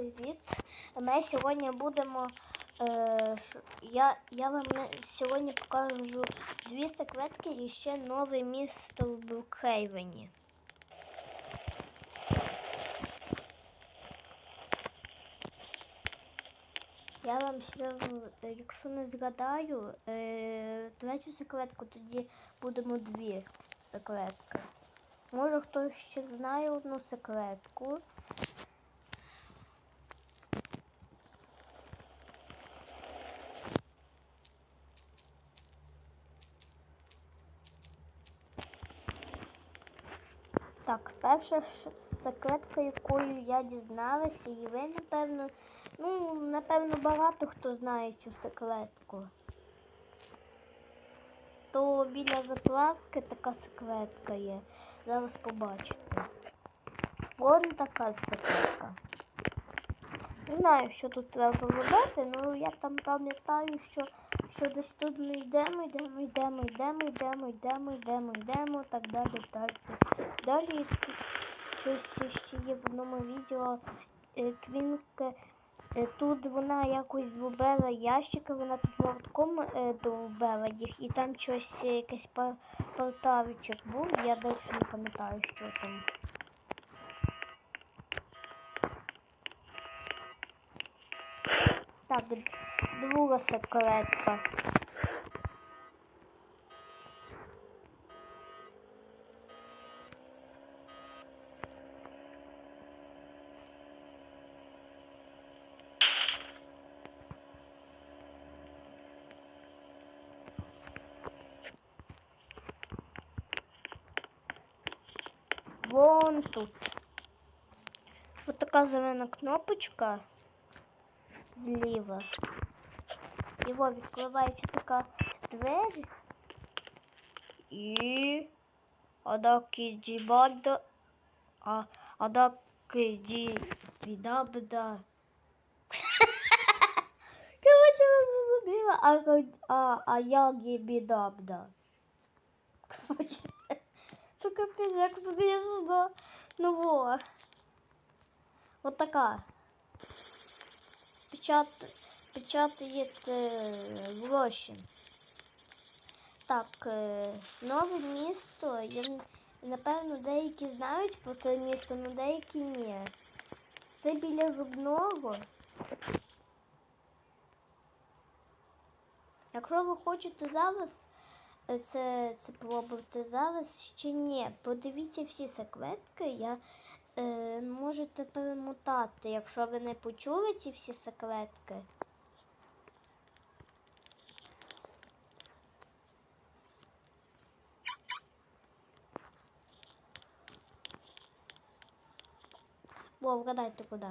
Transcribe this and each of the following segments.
Привіт! Ми сьогодні будемо. Е, я, я вам сьогодні покажу дві секретки і ще нове місто в Брукхейвені. Я вам серйозно, якщо не згадаю, е, третю секретку тоді будемо дві секретки. Може хтось ще знає одну секретку. Так, перша секретка, якою я дізналася, і ви, напевно, ну, напевно, багато хто знає цю секретку. То біля заправки така секретка є. Зараз побачите. Вон така секретка. Не знаю, що тут треба робити, але я там пам'ятаю, що, що десь тут ми йдемо, йдемо, йдемо, йдемо, йдемо, йдемо, йдемо, йдемо, так далі, так далі. Далі щось ще є в одному відео. е, Квінка. е, Тут вона якось зробила ящики, вона тут молотком е, довбила їх, і там щось якийсь портавичок був, я далі не пам'ятаю, що там. Так, друга секретка. Вон тут. Ось така зелена кнопочка зліва. Його відкривається така двері. І адаки дібада. А адаки дібідабда. Короче, ви зрозуміла. А, а, а я гібідабда. Короче, Це капець, як смішно. Ну во. Вот така. Печат... Печатает э, гроші. Так, е, нове місто. Я, напевно, деякі знають про це місто, але деякі ні. Це біля зубного. Якщо ви хочете зараз е, це, це пробувати зараз ще ні. Подивіться всі секретки. Я е, можете перемотати, якщо ви не почули ці всі секретки. Во, вгадайте куди.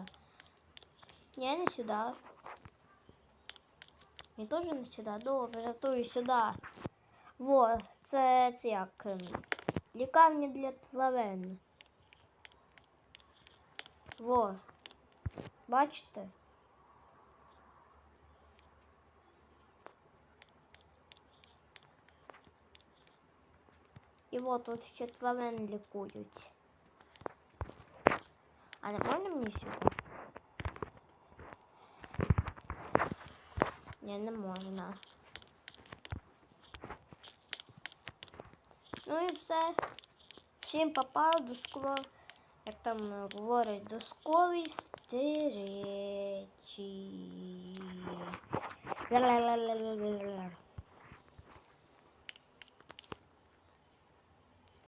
Ні, не сюди. Ні, теж не сюди. Добре, жартую сюди. Во, це, це як ем, лікарня для тварин. Во. Бачите? І от тут ще тварин лікують. А не можна мені сюди? Ні, не можна. Ну і все. Всім попало до скло, як там е, говорять, доскові стеречі.